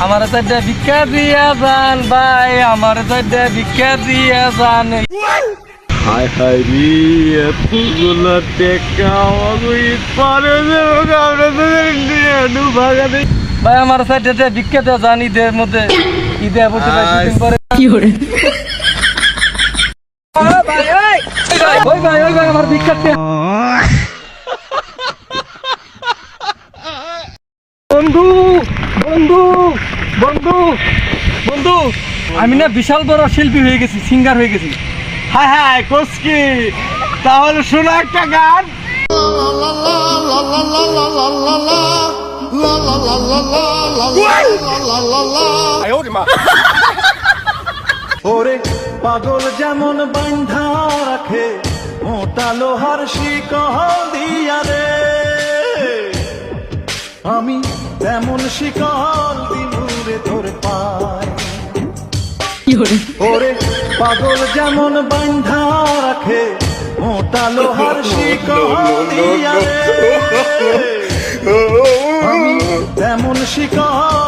আমার চারটা ভিক্ষা দিয়া যান ভাই আমার চারটা ভিক্ষা দিয়া যান। রে এতগুলো টেকা আমাকে ঈদ পারে দেবো আমরা তো ভাগা দেই ভাই আমার চারটা ভিক্ষা দেওয়া যান ঈদের মধ্যে ঈদে বসে পরে ওই ভাই ওই ওই ভাই ওই ভাই আমার ভিক্ষা বন্ধু বন্ধু বন্ধু বন্ধু। আমি না বিশাল বড় শিল্পী হয়ে গেছি, সিঙ্গার হয়ে গেছি। হায় হায় কোসকি। তাহলে শোনো একটা গান। ওরে পাগল যেমন বান্ধা রাখে, মোটা লোহার শিকল দিয়া রে। আমি তেমন শিকল দিনুরে তোর পায় ওরে পাগল যেমন বান্ধা রাখে মোটা লোহার শিকল দিয়া। আমি তেমন শিকল